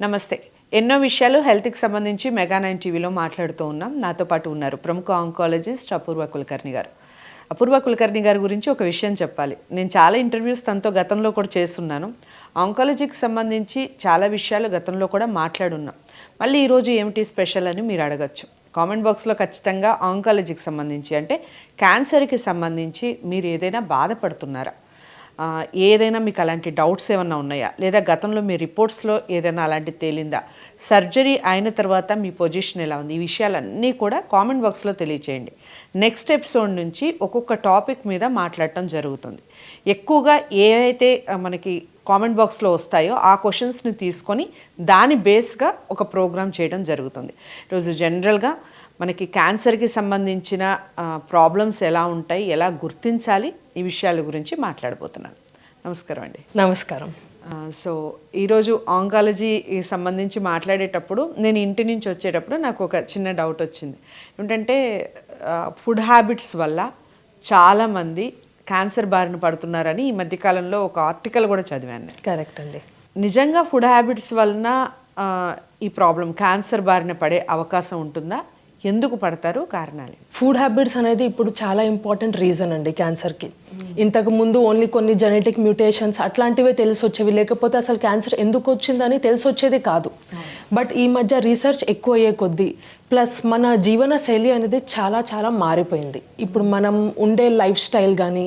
నమస్తే. ఎన్నో విషయాలు హెల్త్కి సంబంధించి మెగా నైన్ టీవీలో మాట్లాడుతూ ఉన్నాం. నాతో పాటు ఉన్నారు ప్రముఖ ఆంకాలజిస్ట్ అపూర్వ కులకర్ణి గారు. అపూర్వ కులకర్ణి గారి గురించి ఒక విషయం చెప్పాలి. నేను చాలా ఇంటర్వ్యూస్ తనతో గతంలో కూడా చేస్తున్నాను. ఆంకాలజీకి సంబంధించి చాలా విషయాలు గతంలో కూడా మాట్లాడున్నాం. మళ్ళీ ఈరోజు ఏమిటి స్పెషల్ అని మీరు అడగచ్చు. కామెంట్ బాక్స్లో ఖచ్చితంగా ఆంకాలజీకి సంబంధించి అంటే క్యాన్సర్కి సంబంధించి మీరు ఏదైనా బాధపడుతున్నారా? ఏదైనా మీకు అలాంటి డౌట్స్ ఏమైనా ఉన్నాయా? లేదా గతంలో మీ రిపోర్ట్స్లో ఏదైనా అలాంటి తేలిందా? సర్జరీ అయిన తర్వాత మీ పొజిషన్ ఎలా ఉంది? ఈ విషయాలన్నీ కూడా కామెంట్ బాక్స్లో తెలియచేయండి. నెక్స్ట్ ఎపిసోడ్ నుంచి ఒక్కొక్క టాపిక్ మీద మాట్లాడటం జరుగుతుంది. ఎక్కువగా ఏవైతే మనకి కామెంట్ బాక్స్లో వస్తాయో ఆ క్వశ్చన్స్ని తీసుకొని దాని బేస్గా ఒక ప్రోగ్రామ్ చేయడం జరుగుతుంది. ఈరోజు జనరల్గా మనకి క్యాన్సర్కి సంబంధించిన ప్రాబ్లమ్స్ ఎలా ఉంటాయి ఎలా గుర్తించాలి ఈ విషయాల గురించి మాట్లాడబోతున్నాను నమస్కారం అండి. నమస్కారం. సో ఈరోజు ఆంకాలజీ సంబంధించి మాట్లాడేటప్పుడు నేను ఇంటి నుంచి వచ్చేటప్పుడు నాకు ఒక చిన్న డౌట్ వచ్చింది. ఏంటంటే ఫుడ్ హ్యాబిట్స్ వల్ల చాలామంది క్యాన్సర్ బారిన పడుతున్నారని ఈ మధ్యకాలంలో ఒక ఆర్టికల్ కూడా చదివాను నేను. కరెక్ట్ అండి. నిజంగా ఫుడ్ హ్యాబిట్స్ వలన ఈ ప్రాబ్లం క్యాన్సర్ బారిన పడే అవకాశం ఉంటుందా? ఎందుకు పడతారు కారణాలు ఫుడ్ హ్యాబిట్స్ అనేది ఇప్పుడు చాలా ఇంపార్టెంట్ రీజన్ అండి క్యాన్సర్కి ఇంతకు ముందు ఓన్లీ కొన్ని జెనెటిక్ మ్యూటేషన్స్ అట్లాంటివే తెలిసి వచ్చేవి లేకపోతే అసలు క్యాన్సర్ ఎందుకు వచ్చిందని తెలిసి వచ్చేది కాదు బట్ ఈ మధ్య రీసెర్చ్ ఎక్కువ అయ్యే కొద్దీ ప్లస్ మన జీవన శైలి అనేది చాలా చాలా మారిపోయింది. ఇప్పుడు మనం ఉండే లైఫ్ స్టైల్ కానీ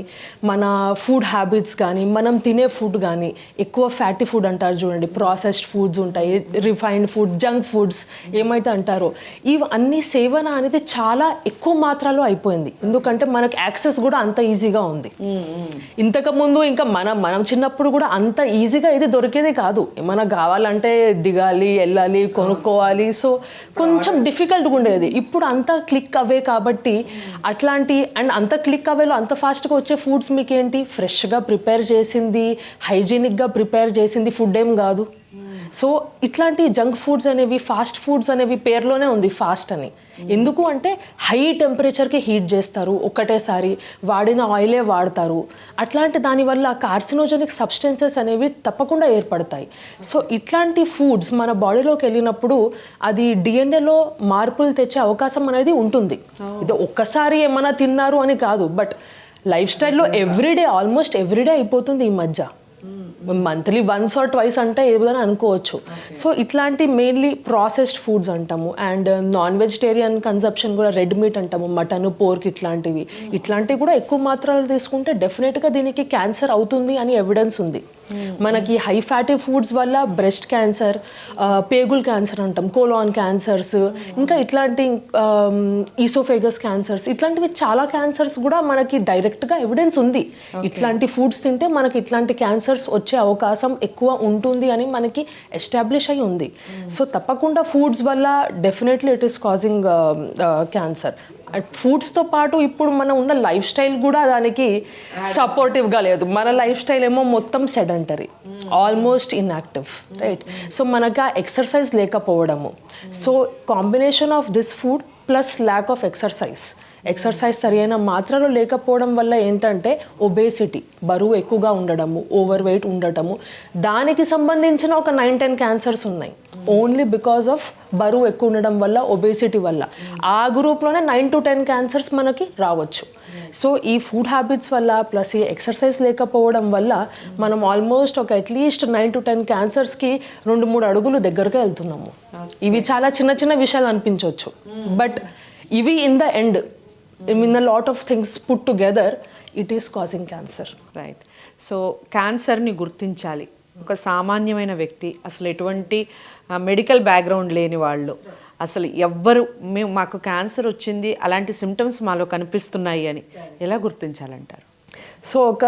మన ఫుడ్ హ్యాబిట్స్ కానీ మనం తినే ఫుడ్ కానీ ఎక్కువ ఫ్యాటీ ఫుడ్ అంటారు చూడండి. ప్రాసెస్డ్ ఫుడ్స్ ఉంటాయి రిఫైన్డ్ ఫుడ్ జంక్ ఫుడ్స్ ఏమైతే అంటారో ఇవి అన్ని సేవన అనేది చాలా ఎక్కువ మాత్రలో అయిపోయింది. ఎందుకంటే మనకు యాక్సెస్ కూడా అంత ఈజీగా ఉంది. ఇంతకు ముందు ఇంకా మనం మనం చిన్నప్పుడు కూడా అంత ఈజీగా ఇది దొరికేది కాదు. ఏమైనా కావాలంటే దిగాలి వెళ్ళాలి కొనుక్కోవాలి. సో కొంచెం డిఫికల్ట్గా ఉండేది. ఇప్పుడు అంతా క్లిక్ అవే కాబట్టి అట్లాంటి అండ్ అంత క్లిక్ అవేలో అంత ఫాస్ట్గా వచ్చే ఫుడ్స్ మీకు ఏంటి ఫ్రెష్గా ప్రిపేర్ చేసింది హైజీనిక్గా ప్రిపేర్ చేసింది ఫుడ్ ఏం కాదు. సో ఇట్లాంటి జంక్ ఫుడ్స్ అనేవి ఫాస్ట్ ఫుడ్స్ అనేవి పేర్లోనే ఉంది ఫాస్ట్ అని. ఎందుకు అంటే హై టెంపరేచర్కి హీట్ చేస్తారు ఒకటేసారి వాడిన ఆయిలే వాడతారు. అట్లాంటి దానివల్ల కార్సినోజెనిక్ సబ్స్టెన్సెస్ అనేవి తప్పకుండా ఏర్పడతాయి. సో ఇట్లాంటి ఫుడ్స్ మన బాడీలోకి వెళ్ళినప్పుడు అది డిఎన్ఏలో మార్పులు తెచ్చే అవకాశం అనేది ఉంటుంది. ఇది ఒక్కసారి ఏమైనా తిన్నారు అని కాదు బట్ లైఫ్ స్టైల్లో ఎవ్రీడే ఆల్మోస్ట్ ఎవ్రీడే అయిపోతుంది ఈ మధ్య. మంత్లీ వన్స్ ఆర్ ట్వైస్ అంటే ఏదైనా అనుకోవచ్చు. సో ఇట్లాంటి మెయిన్లీ ప్రాసెస్డ్ ఫుడ్స్ అంటాము. అండ్ నాన్ వెజిటేరియన్ కన్సప్షన్ కూడా రెడ్ మీట్ అంటాము మటన్ పోర్క్ ఇట్లాంటివి. ఇట్లాంటివి కూడా ఎక్కువ మాత్రాలు తీసుకుంటే డెఫినెట్గా దీనికి క్యాన్సర్ అవుతుంది అని ఎవిడెన్స్ ఉంది. మనకి హై ఫ్యాటీ ఫుడ్స్ వల్ల బ్రెస్ట్ క్యాన్సర్ పేగుల్ క్యాన్సర్ అంటాం కోలాన్ క్యాన్సర్స్ ఇంకా ఇట్లాంటి ఈసోఫేగస్ క్యాన్సర్స్ ఇట్లాంటివి చాలా క్యాన్సర్స్ కూడా మనకి డైరెక్ట్గా ఎవిడెన్స్ ఉంది. ఇట్లాంటి ఫుడ్స్ తింటే మనకి ఇట్లాంటి క్యాన్సర్స్ వచ్చే అవకాశం ఎక్కువ ఉంటుంది అని మనకి ఎస్టాబ్లిష్ అయి ఉంది. సో తప్పకుండా ఫుడ్స్ వల్ల definitely it is causing cancer ఫుడ్స్తో పాటు ఇప్పుడు మనం ఉన్న లైఫ్ స్టైల్ కూడా దానికి సపోర్టివ్గా లేదు. మన లైఫ్ స్టైల్ ఏమో మొత్తం sedentary almost inactive right so మనకు ఆ ఎక్సర్సైజ్ లేకపోవడము. So combination of this food plus lack of exercise exercise సరైన మాత్రలో లేకపోవడం వల్ల ఏంటంటే ఒబేసిటీ బరువు ఎక్కువగా ఉండడము ఓవర్ వెయిట్ ఉండటము. దానికి సంబంధించిన ఒక నైన్ టెన్ క్యాన్సర్స్ ఉన్నాయి. ఓన్లీ బికాస్ ఆఫ్ బరువు ఎక్కువ ఉండడం వల్ల ఒబేసిటీ వల్ల. ఆ గ్రూప్లోనే నైన్ టు టెన్ క్యాన్సర్స్ మనకి రావచ్చు. సో ఈ ఫుడ్ హ్యాబిట్స్ వల్ల ప్లస్ ఈ ఎక్సర్సైజ్ లేకపోవడం వల్ల మనం ఆల్మోస్ట్ ఒక at least nine to ten క్యాన్సర్స్కి రెండు మూడు అడుగులు దగ్గరగా వెళ్తున్నాము. ఇవి చాలా చిన్న చిన్న విషయాలు అనిపించవచ్చు. బట్ ఇవి in the end in the lot of things put together it is causing cancer right so క్యాన్సర్ని గుర్తించాలి. ఒక సామాన్యమైన వ్యక్తి అసలు ఎటువంటి మెడికల్ బ్యాక్గ్రౌండ్ లేని వాళ్ళు అసలు ఎవ్వరు మేము మాకు క్యాన్సర్ వచ్చింది అలాంటి సిమ్టమ్స్ మాలో కనిపిస్తున్నాయి అని ఎలా గుర్తించాలంటారు? సో ఒక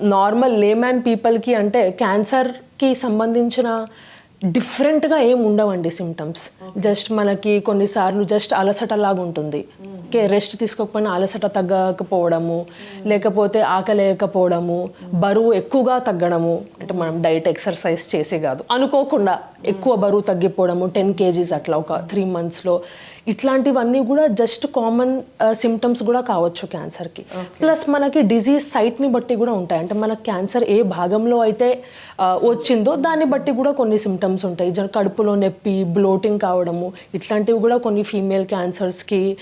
నార్మల్ లేమ్యాన్ పీపుల్కి అంటే క్యాన్సర్కి సంబంధించిన డిఫరెంట్గా ఏం ఉండవండి సిమ్టమ్స్ జస్ట్ మనకి కొన్నిసార్లు జస్ట్ అలసట లాగా ఉంటుంది రెస్ట్ తీసుకోకపోయినా అలసట తగ్గకపోవడము లేకపోతే ఆకలేయకపోవడము బరువు ఎక్కువగా తగ్గడము అంటే మనం డైట్ ఎక్సర్సైజ్ చేసే కాదు. అనుకోకుండా ఎక్కువ బరువు తగ్గిపోవడము టెన్ కేజీస్ అట్లా ఒక త్రీ మంత్స్లో ఇట్లాంటివన్నీ కూడా జస్ట్ కామన్ సిమ్టమ్స్ కూడా కావచ్చు క్యాన్సర్కి ప్లస్ మనకి డిజీజ్ సైట్ని బట్టి కూడా ఉంటాయి. అంటే మనకు క్యాన్సర్ ఏ భాగంలో అయితే ఆ, వచ్చిందో దాన్ని బట్టి కూడా కొన్ని సిమ్టమ్స్ ఉంటాయి. కడుపులో నొప్పి బ్లోటింగ్ కావడము ఇట్లాంటివి కూడా కొన్ని ఫీమేల్ క్యాన్సర్స్కి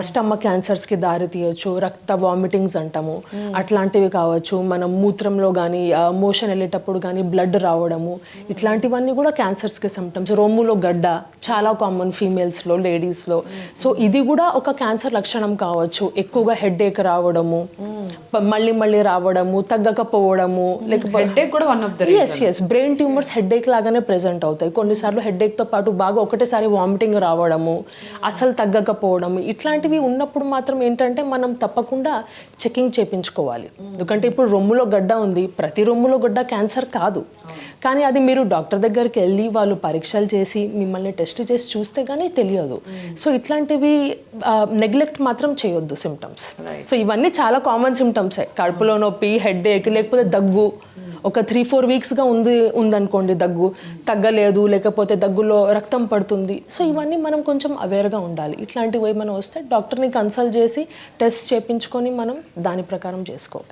స్టమక్ క్యాన్సర్స్కి దారి తీయచ్చు. రక్త వామిటింగ్స్ అంటాము. అట్లాంటివి కావచ్చు. మనం మూత్రంలో కానీ మోషన్ వెళ్ళేటప్పుడు కానీ బ్లడ్ రావడము. ఇట్లాంటివన్నీ కూడా క్యాన్సర్స్కి సిమ్టమ్స్ రొమ్ములో గడ్డ చాలా కామన్ ఫీమేల్స్లో లేడీస్లో సో ఇది కూడా ఒక క్యాన్సర్ లక్షణం కావచ్చు. ఎక్కువగా హెడ్ ఏక్ రావడము. మళ్ళీ మళ్ళీ రావడము తగ్గకపోవడము లేకపోతే కూడా one of the S S brain tumours headache లాగానే ప్రెజెంట్ అవుతాయి. కొన్నిసార్లు headache తో పాటు బాగా ఒకటేసారి వామిటింగ్ రావడము అసలు తగ్గకపోవడము ఇట్లాంటివి ఉన్నప్పుడు మాత్రం ఏంటంటే మనం తప్పకుండా చెకింగ్ చేయించుకోవాలి ఎందుకంటే ఇప్పుడు రొమ్ములో గడ్డ ఉంది. ప్రతి రొమ్ములో గడ్డ క్యాన్సర్ కాదు. కానీ అది మీరు డాక్టర్ దగ్గరికి వెళ్ళి వాళ్ళు పరీక్షలు చేసి మిమ్మల్ని టెస్ట్ చేసి చూస్తే కానీ తెలియదు. సో ఇట్లాంటివి నెగ్లెక్ట్ మాత్రం చేయొద్దు సిమ్టమ్స్ సో ఇవన్నీ చాలా కామన్ సిమ్టమ్సే కడుపులో నొప్పి హెడ్ ఏక్ లేకపోతే దగ్గు. ఒక త్రీ ఫోర్ వీక్స్గా ఉంది ఉందనుకోండి దగ్గు. తగ్గలేదు లేకపోతే దగ్గులో రక్తం పడుతుంది. సో ఇవన్నీ మనం కొంచెం అవేర్గా ఉండాలి. ఇట్లాంటివి ఏమైనా వస్తే డాక్టర్ని కన్సల్ట్ చేసి టెస్ట్ చేయించుకొని మనం దాని ప్రకారం చేసుకోవాలి